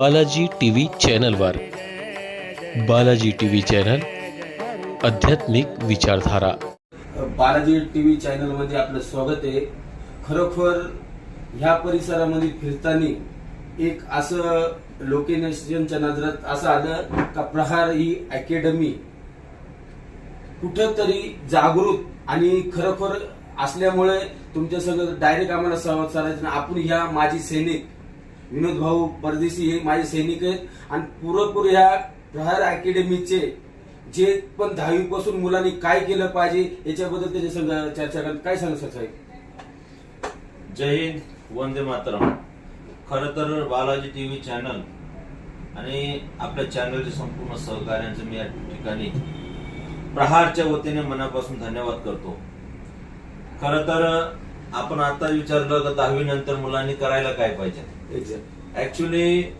Balaji T V चॅनलवर. Balaji T V channel आध्यात्मिक विचारधारा. बालाजी टी व्ही चॅनलमध्ये आपलं स्वागत आहे. खरोखर ह्या परिसरामध्ये फिरताना एक असं लोकेशनच्या नजरात असं आलं का प्रहार ही अकॅडमी कुठंतरी जागृत आणि खरोखर असल्यामुळे तुमच्या सगळं डायरेक्ट आम्हाला संवाद साधायचा आपण ह्या माजी सैनिक विनोद भाऊ परदेशी हे माझे सैनिक आहेत. आणि पुरेपूर ह्या प्रहार अकॅडमीचे जे पण दहावी पासून मुलांनी काय केलं पाहिजे याच्याबद्दल त्याच्या संग चर्चा करत काय सांगू शकता साहेब? जय हिंद वंदे मातरम. खर तर बालाजी टीव्ही चॅनल आणि आपल्या चॅनलच्या संपूर्ण सहकार्यांचं मी या ठिकाणी प्रहारच्या वतीने मनापासून धन्यवाद करतो. खर तर आपण आता विचारलं का दहावी नंतर मुलांनी करायला काय पाहिजे. ऍक्च्युली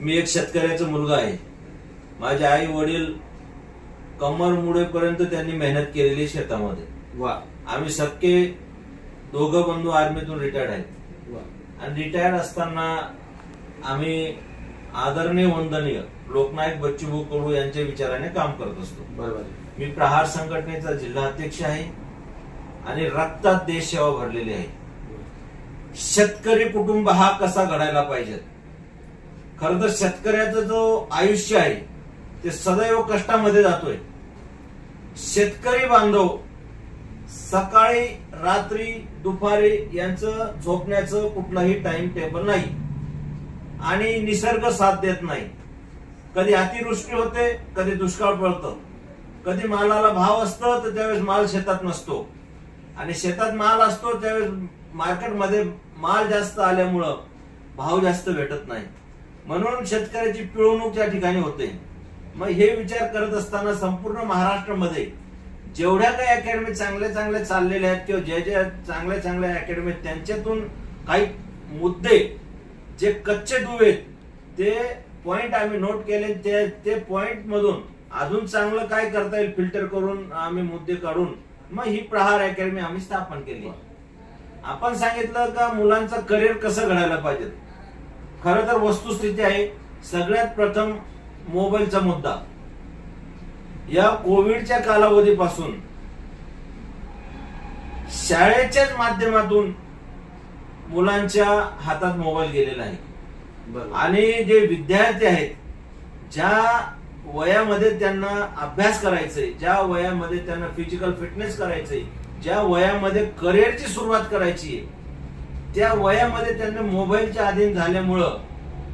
मी एक शेतकऱ्याचा मुलगा आहे. माझे आई वडील कमर मुडेपर्यंत त्यांनी मेहनत केलेली शेतामध्ये. वा आम्ही सक्के दोघं बंधू आर्मीतून रिटायर्ड आहेत. आणि रिटायर्ड असताना आम्ही आदरणीय वंदनीय लोकनायक बच्चूभाऊ कडू यांच्या विचाराने काम करत असतो. बरोबर. मी प्रहार संघटनेचा जिल्हा अध्यक्ष आहे. आणि रक्तात देश सेवा भरलेली आहे. शेतकरी कुटुंब हा कसा घडायला पाहिजे? खर तर शेतकऱ्याचं जो आयुष्य आहे ते सदैव कष्टामध्ये जातोय. शेतकरी बांधव सकाळी रात्री दुपारी यांचं झोपण्याचं कुठलाही टाइम टेबल नाही. आणि निसर्ग साथ देत नाही. कधी अतिवृष्टी होते कधी दुष्काळ पडतं. कधी मालाला भाव असतो तर त्यावेळेस माल शेतात नसतो. आणि शेतात माल असतो त्यावेळेस मार्केटमध्ये माल जास्त आल्यामुळं भाव जास्त भेटत नाही. म्हणून शेतकऱ्याची पिळवणूक त्या ठिकाणी होते. मग हे विचार करत असताना संपूर्ण महाराष्ट्रामध्ये जेवढ्या काही अकॅडमी चांगल्या चांगल्या चाललेल्या आहेत किंवा ज्या ज्या चांगल्या चांगल्या अकॅडमी त्यांच्यातून काही मुद्दे जे कच्चे दुवे आहेत ते पॉइंट आम्ही नोट केले. ते ते पॉइंट मधून अजून चांगलं काय करता येईल फिल्टर करून आम्ही मुद्दे काढून मग ही प्रहार अकॅडमी आम्ही स्थापन केली. आपण सांगितलं का मुलांचं करिअर कसं घडायला पाहिजे? खरं तर वस्तुस्थिती आहे सगळ्यात प्रथम मोबाईलचा मुद्दा. या कोविडच्या कालावधीपासून शाळेच्याच माध्यमातून मुलांच्या हातात मोबाईल गेलेला आहे. आणि जे विद्यार्थी आहेत ज्या वयामध्ये त्यांना अभ्यास करायचंय ज्या वयामध्ये त्यांना फिजिकल फिटनेस करायचंय ज्या वयामध्ये करिअरची सुरुवात करायची आहे त्या वयामध्ये त्यांना मोबाईलच्या अधीन झाल्यामुळं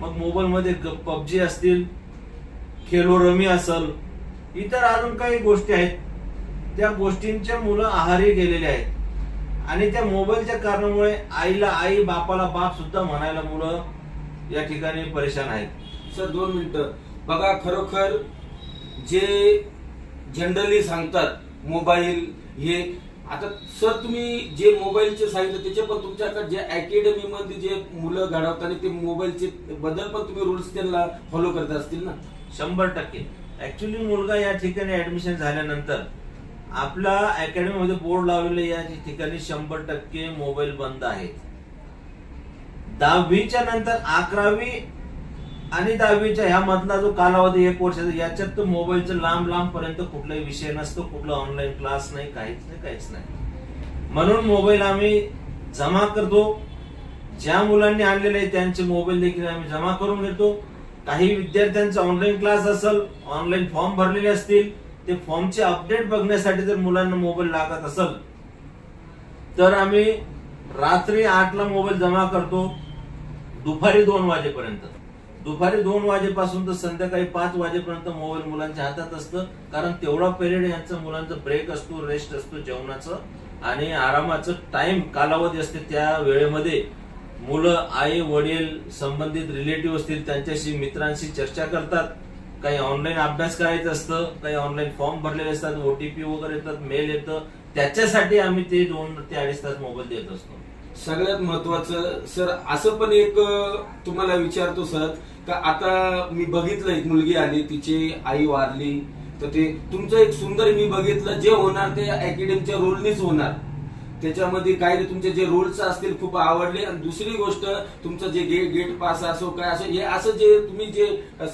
मग मोबाईलमध्ये पबजी असतील खेलो रमी असल इतर अजून काही गोष्टी आहेत. त्या गोष्टींच्या मुलं आहारी गेलेले आहेत. आणि त्या मोबाईलच्या कारणामुळे आईला आई बापाला बाप सुद्धा म्हणायला मुलं या ठिकाणी परेशान आहेत. सर दोन मिनिटं. बघा खरोखर जे जनरली सांगतात मोबाईल हे आता सर तुम्ही जे मोबाईलचे सांगितलं त्याचे पण तुमच्याकडे जे अकॅडमीमध्ये जे मुलं घडवताना ते मोबाईलचे बदल पण तुम्ही रूल्स त्यांना फॉलो करत असतील ना? शंभर टक्के. ऍक्च्युली मुलगा या ठिकाणी ऍडमिशन झाल्यानंतर आपला अकॅडमीमध्ये बोर्ड लावलेले या ठिकाणी शंभर टक्के मोबाईल बंद आहेत दहावीच्या नंतर अकरावी आणि दहावीच्या ह्या मधला जो कालावधी एक वर्षाचा याच्यात तर मोबाईलचं लांब लांब पर्यंत कुठलाही विषय नसतो कुठला ऑनलाईन क्लास नाही काहीच नाही काहीच नाही. म्हणून मोबाईल आम्ही जमा करतो. ज्या मुलांनी आणलेले आहे त्यांचे मोबाईल देखील आम्ही जमा करून घेतो. काही विद्यार्थ्यांचा ऑनलाईन क्लास असेल ऑनलाईन फॉर्म भरलेले असतील ते फॉर्मचे अपडेट बघण्यासाठी जर मुलांना मोबाईल लागत असेल तर आम्ही रात्री आठला मोबाईल जमा करतो दुपारी दोन वाजेपर्यंत. दुपारी दोन वाजेपासून तर संध्याकाळी पाच वाजेपर्यंत मोबाईल मुलांच्या हातात असतं. कारण तेवढा पिरियड यांचा मुलांचा ब्रेक असतो रेस्ट असतो जेवणाचं. आणि आरामाचं टाइम कालावधी असते त्या वेळेमध्ये. मुलं आई वडील संबंधित रिलेटिव्ह असतील त्यांच्याशी मित्रांशी चर्चा करतात. काही ऑनलाईन अभ्यास करायचं असतं काही ऑनलाईन फॉर्म भरलेले असतात ओटीपी वगैरे येतात मेल येतं. त्याच्यासाठी आम्ही ते दोन ते अडीच तास मोबाईल देत असतो. सगळ्यात महत्वाचं सर असं पण एक तुम्हाला विचारतो सर का आता मी बघितलं एक मुलगी आली तिची आई वारली तर ते तुमचं एक सुंदर मी बघितलं जे होणार ते अकॅडमीच्या रोलनीच होणार. त्याच्यामध्ये काही तुमचे जे रोल्स असतील खूप आवडले आणि दुसरी गोष्ट तुमचं जे गेट गेट पास असो काय असो हे असं जे तुम्ही जे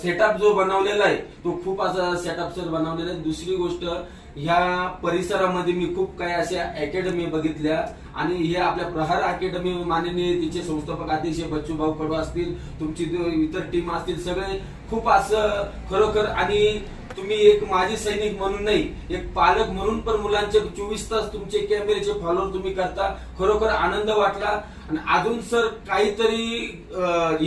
सेटअप जो बनवलेला आहे तो खूप असा सेटअप सर बनवलेला आहे. दुसरी गोष्ट ह्या परिसरामध्ये मी खूप काही अशा अकॅडमी बघितल्या आणि हे आपल्या प्रहार अकॅडमी माननीय तिचे संस्थापक अध्यक्ष बच्चूभाऊ कडू असतील तुमची इतर टीम असतील सगळे खूप असं खरोखर आणि तुम्ही एक माजी सैनिक म्हणून नाही एक पालक म्हणून पण मुलांचे चोवीस तास तुमचे कॅमेरेचे फॉलोअर तुम्ही करता खरोखर आनंद वाटला. आणि अजून सर काहीतरी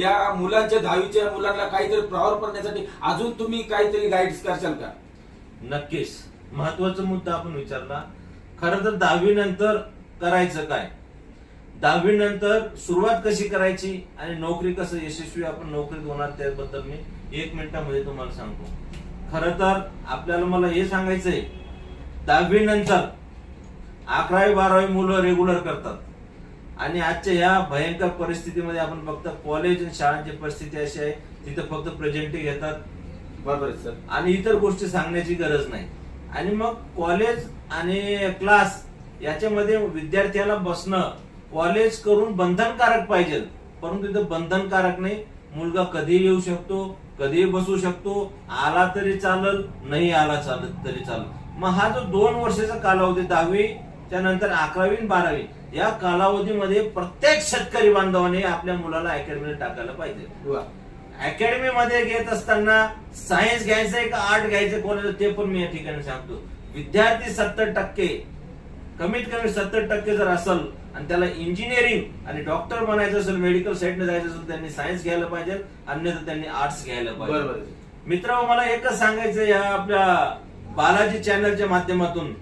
या मुलांच्या दहावीच्या मुलांना काहीतरी प्रॉवर करण्यासाठी अजून तुम्ही काहीतरी गाईड्स करशाल का? नक्कीच. महत्त्वाचा मुद्दा आपण विचारला. खरं तर दहावी नंतर करायचं काय? दहावी नंतर सुरुवात कशी करायची आणि नोकरी कसं यशस्वी आपण नोकरीत होणार त्याबद्दल मी एक मिनिटामध्ये तुम्हाला सांगतो. खरं तर आपल्याला मला हे सांगायचंय दहावी नंतर अकरावी बारावी मुलं रेग्युलर करतात. आणि आजच्या ह्या भयंकर परिस्थितीमध्ये आपण फक्त कॉलेज आणि शाळांची परिस्थिती अशी आहे तिथं फक्त प्रेझेंटी घेतात बरोबर आहे सर आणि इतर गोष्टी सांगण्याची गरज नाही. आणि मग कॉलेज आणि क्लास याच्यामध्ये विद्यार्थ्याला बसणं कॉलेज करून बंधनकारक पाहिजे. परंतु इथं बंधनकारक नाही. मुलगा कधीही येऊ शकतो कधीही बसू शकतो. आला तरी चालल नाही आला चालत तरी चालल. मग हा जो दोन वर्षाचा कालावधी दहावी त्यानंतर अकरावी आणि बारावी या कालावधीमध्ये प्रत्येक शेतकरी बांधवाने आपल्या मुलाला अकॅडमीला टाकायला पाहिजे. वा. अकॅडमी मध्ये घेत असताना सायन्स घ्यायचंय का आर्ट घ्यायचं कोणाला ते पण मी या ठिकाणी सांगतो विद्यार्थी सत्तर टक्के कमीत कमी सत्तर टक्के जर असेल आणि त्याला इंजिनिअरिंग आणि डॉक्टर बनायचं असेल मेडिकल साईडने जायचं असेल त्यांनी सायन्स घ्यायला पाहिजे अन्यथा त्यांनी आर्ट्स घ्यायला पाहिजे. मित्र मला एकच सांगायचं या आपल्या बालाजी चॅनलच्या माध्यमातून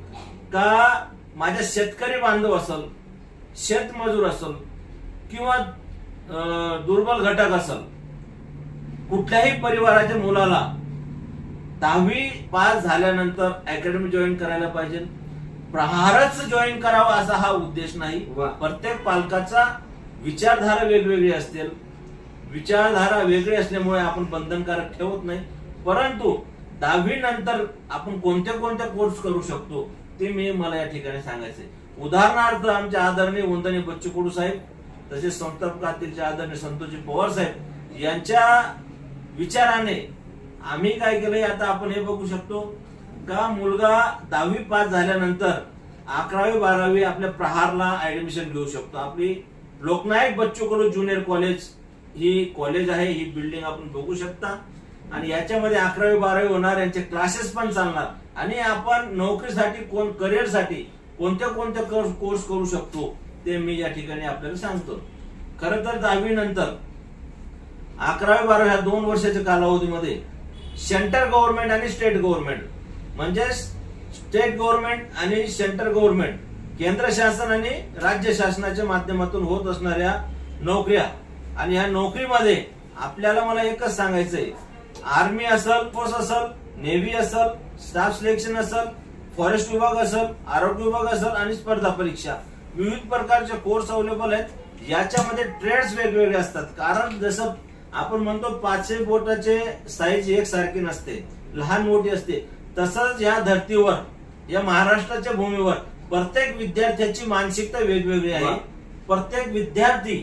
का माझ्या शेतकरी बांधव असल शेतमजूर असल किंवा दुर्बल घटक असल कुठल्याही परिवाराच्या मुलाला दहावी पास झाल्यानंतर अकॅडमी जॉईन करायला पाहिजे. प्रहारच जॉईन करावा असा हा उद्देश नाही. प्रत्येक पालकाचा विचारधारा वेगवेगळी असतील. विचारधारा वेगळी असल्यामुळे आपण बंधनकारक ठेवत नाही. परंतु दहावी नंतर आपण कोणते कोणते कोर्स करू शकतो ते मी मला या ठिकाणी सांगायचंय. उदाहरणार्थ आमचे आदरणीय वंदनीय बच्चू कडू साहेब तसेच संस्थापकातील आदरणीय संतोषजी पवार साहेब यांच्या विचाराने. आम्ही काय केलंय आता आपण हे बघू शकतो. का मुलगा दहावी पास झाल्यानंतर अकरावी बारावी आपल्या प्रहारला ऍडमिशन घेऊ शकतो. आपली लोकनायक बच्चू कडू ज्युनियर कॉलेज ही कॉलेज आहे ही बिल्डिंग आपण बघू शकता. आणि याच्यामध्ये अकरावी बारावी होणार यांचे क्लासेस पण चालणार. आणि आपण नोकरीसाठी कोण करिअरसाठी कोणत्या कोणत्या कोर्स करू शकतो ते मी या ठिकाणी आपल्याला सांगतो. खर तर दहावी नंतर अकरावी बारावी ह्या दोन वर्षाच्या कालावधीमध्ये सेंटर गव्हर्नमेंट आणि स्टेट गव्हर्नमेंट. म्हणजे स्टेट गव्हर्नमेंट आणि सेंटर गव्हर्नमेंट. केंद्र शासन आणि राज्य शासनाच्या माध्यमातून होत असणाऱ्या नोकऱ्या. आणि या नोकरीमध्ये आपल्याला मला एकच सांगायचंय. आर्मी असल पोस्ट असल नेव्ही असल स्टाफ सिलेक्शन असल फॉरेस्ट विभाग असल आरोग्य विभाग असल आणि स्पर्धा परीक्षा. विविध प्रकारचे कोर्स अवेलेबल आहेत. याच्यामध्ये ट्रेड्स वेगवेगळे असतात. कारण जसं आपण म्हणतो पाचशे बोटाचे साईज एकसारखी नसते. लहान मोठी असते. तसंच या धर्तीवर या महाराष्ट्राच्या भूमीवर प्रत्येक विद्यार्थ्याची मानसिकता वेगवेगळी आहे. प्रत्येक विद्यार्थी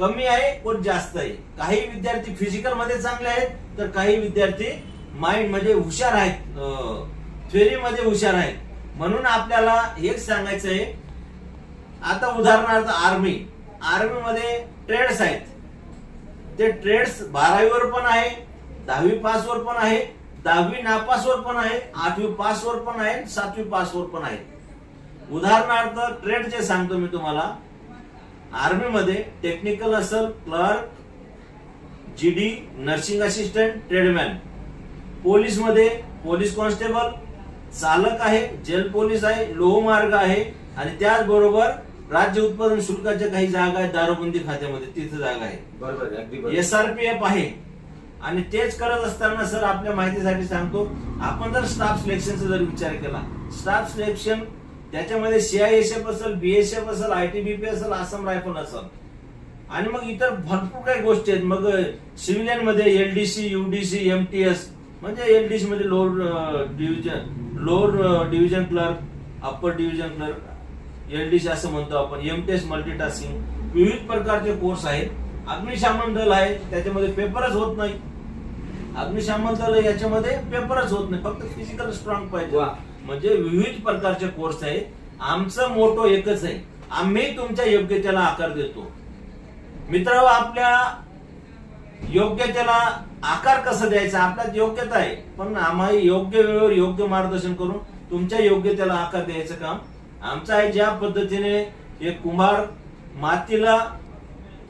कमी आहे कोण जास्त आहे? काही विद्यार्थी फिजिकलमध्ये चांगले आहेत तर काही विद्यार्थी माइंडमध्ये हुशार आहेत. थेरी मध्ये हुशार आहेत. म्हणून आपल्याला हेच सांगायचं आहे आता उदाहरणार्थ आर्मी आर्मी मध्ये ट्रेड्स आहेत. ते ट्रेड्स बारावीवर पण आहे दहावी पासवर पण आहे दहावी नापासवर पण आहे आठवी पासवर पण आहे सातवी पासवर पण आहे. उदाहरणार्थ ट्रेड जे सांगतो मी तुम्हाला आर्मीमध्ये टेक्निकल असेल clerk GD nursing assistant tradesman पोलीसमध्ये पोलीस कॉन्स्टेबल चालक आहे जेल पोलीस आहे लोहमार्ग आहे आणि त्याचबरोबर राज्य उत्पादन शुल्काच्या काही जागा आहेत दारूबंदी खात्यामध्ये तिथे जागा आहे. बरोबर आहे, अगदी बरोबर. एसआरपीएफ आहे. आणि तेच करत असताना सर आपल्या माहितीसाठी सांगतो आपण जर स्टाफ सिलेक्शनचा जर विचार केला स्टाफ सिलेक्शन त्याच्यामध्ये सीआयएसएफ असेल बीएसएफ असेल आयटीबीपी असेल आसाम रायफल असेल. आणि मग इतर भरपूर काही गोष्टी आहेत. मग सिव्हिलियनमध्ये एलडीसी युडीसी एमटीएस म्हणजे एलडीसी मध्ये lower division lower division clerk upper division clerk LDC असं म्हणतो आपण एमटेस मल्टीटास्किंग विविध प्रकारचे कोर्स आहेत. अग्निशामन दल आहे त्याच्यामध्ये पेपरच होत नाही. अग्निशामन दल याच्यामध्ये पेपरच होत नाही फक्त फिजिकल स्ट्रॉंग पाहिजे. म्हणजे विविध प्रकारचे कोर्स आहेत. आमचं मोठो एकच आहे. आम्ही तुमच्या योग्यतेला आकार देतो. मित्र आपल्या योग्यतेला आकार कसा द्यायचा? आपल्यात योग्यता आहे. पण आम्हाला योग्य वेळेवर योग्य मार्गदर्शन करून तुमच्या योग्यतेला आकार द्यायचं काम आमचं आहे ज्या पद्धतीने एक कुंभार मातीला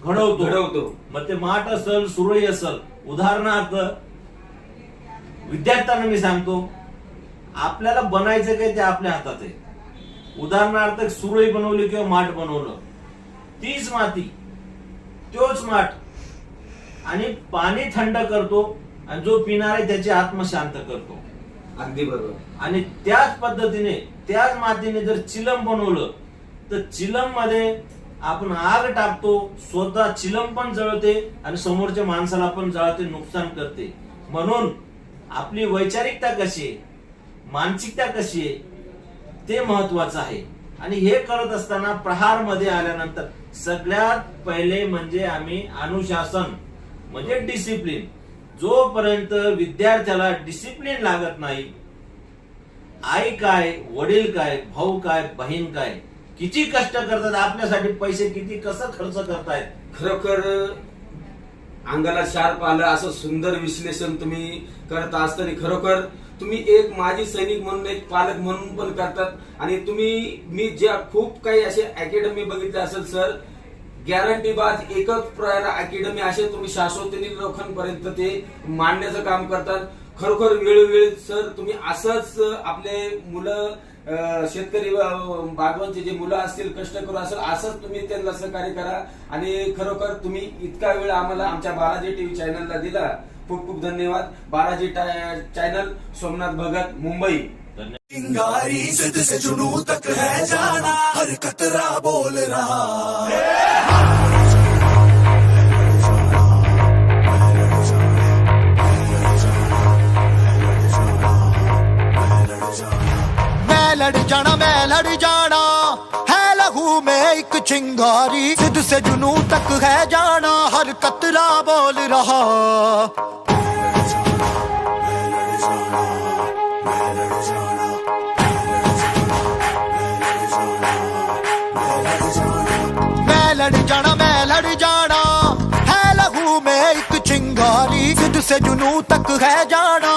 घडवतो. घडवतो. मग ते माठ असल सुरळी असल उदाहरणार्थ विद्यार्थ्यांना मी सांगतो आपल्याला बनायचं काय ते आपल्या हातात आहे. उदाहरणार्थ सुरळी बनवली किंवा माठ बनवलं. तीच माती तोच माठ. आणि पाणी थंड करतो आणि जो पिणार आहे त्याची आत्मा शांत करतो. अगदी बरोबर. आणि त्याच पद्धतीने त्याच मातीने जर चिलम बनवलं तर चिलममध्ये आपण आग टाकतो स्वतः चिलम पण जळते आणि समोरच्या माणसाला पण जळते नुकसान करते. म्हणून आपली वैचारिकता कशी आहे मानसिकता कशी आहे ते महत्वाचं आहे. आणि हे करत असताना प्रहारमध्ये आल्यानंतर सगळ्यात पहिले म्हणजे आम्ही अनुशासन म्हणजे डिसिप्लिन जोपर्यंत विद्यार्थ्याला डिसिप्लिन लागत नाही आई काय वडील काय भाऊ काय बहीण काय किती कष्ट करतात आपल्यासाठी पैसे किती कसं खर्च करतायत? खरोखर अंगाला शार्प आलं असं सुंदर विश्लेषण तुम्ही करत असताना खरोखर तुम्ही एक माजी सैनिक म्हणून एक पालक म्हणून पण करतात. आणि तुम्ही मी ज्या खूप काही असे अकॅडमी बघितले असेल सर गॅरंटी बाद एकच प्रकार अकॅडमी असे तुम्ही शाश्वती लोकांपर्यंत ते मांडण्याचं काम करतात. खरोखर वेळोवेळी सर तुम्ही असंच आपले मुलं शेतकरी अं, बागवानचे जे मुलं असतील कष्ट करू असेल असंच तुम्ही त्यांना सहकार्य करा. आणि खरोखर तुम्ही इतका वेळ आम्हाला आमच्या बालाजी टीव्ही चॅनलला दिला. खूप खूप धन्यवाद. बालाजी चॅनल सोमनाथ भगत मुंबई. धन्यवाद जिद से जुनू तक है जाना हर कतरा बोल रहा। मैं लड़ जाना मैं लड़ जाना है लहू में एक चिंगारी जिद से जुनू तक है जाना हर कतरा बोल रहा मैं लड़ जाना मैं लड़ जाना है लहू में एक चिंगारी जिद से जुनू तक है जाना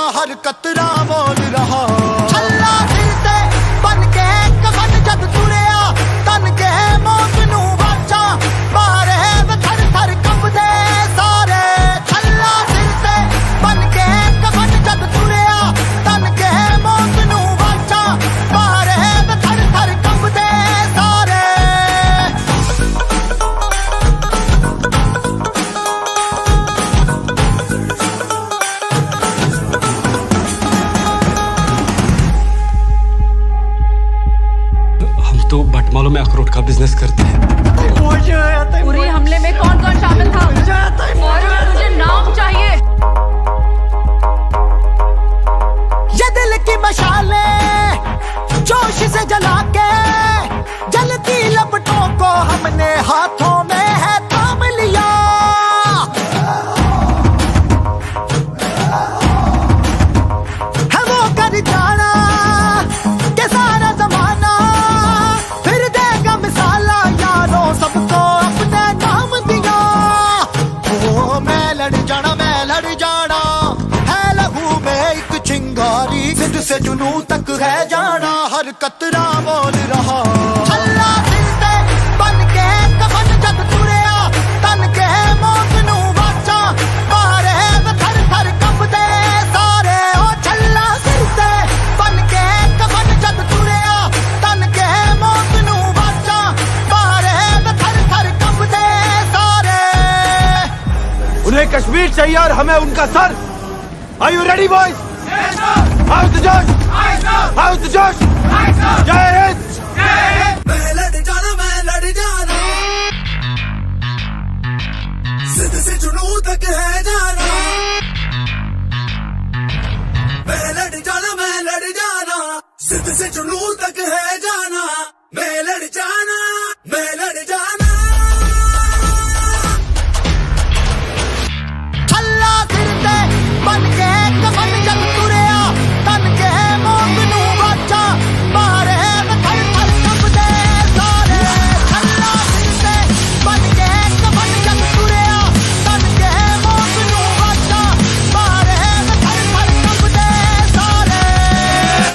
हैं उरी हमले में कौन कौन शामिल था? और मुझे नाम चाहिए। से जुनू तक है जाना हर कतरा बोल रहा। छल्ला सिर बन के कफन जद तुरिया तन के मौत नू वाचा। मारे वे थर थर कंबदे सारे ओ छल्ला सिर बन के कफन जद तुरिया तन के मौत नू वाचा। मारे वे थर थर कंबदे सारे। उन्हें कश्मीर चाहिए और हमें उनका sir. Are you ready boys how's जोश हाउस जोश जय हिंद जाना से जुनू तक है जाना मैं लड़ जाना मैं लड़ जाना जिद से तक है जाना मैं लड़ जाना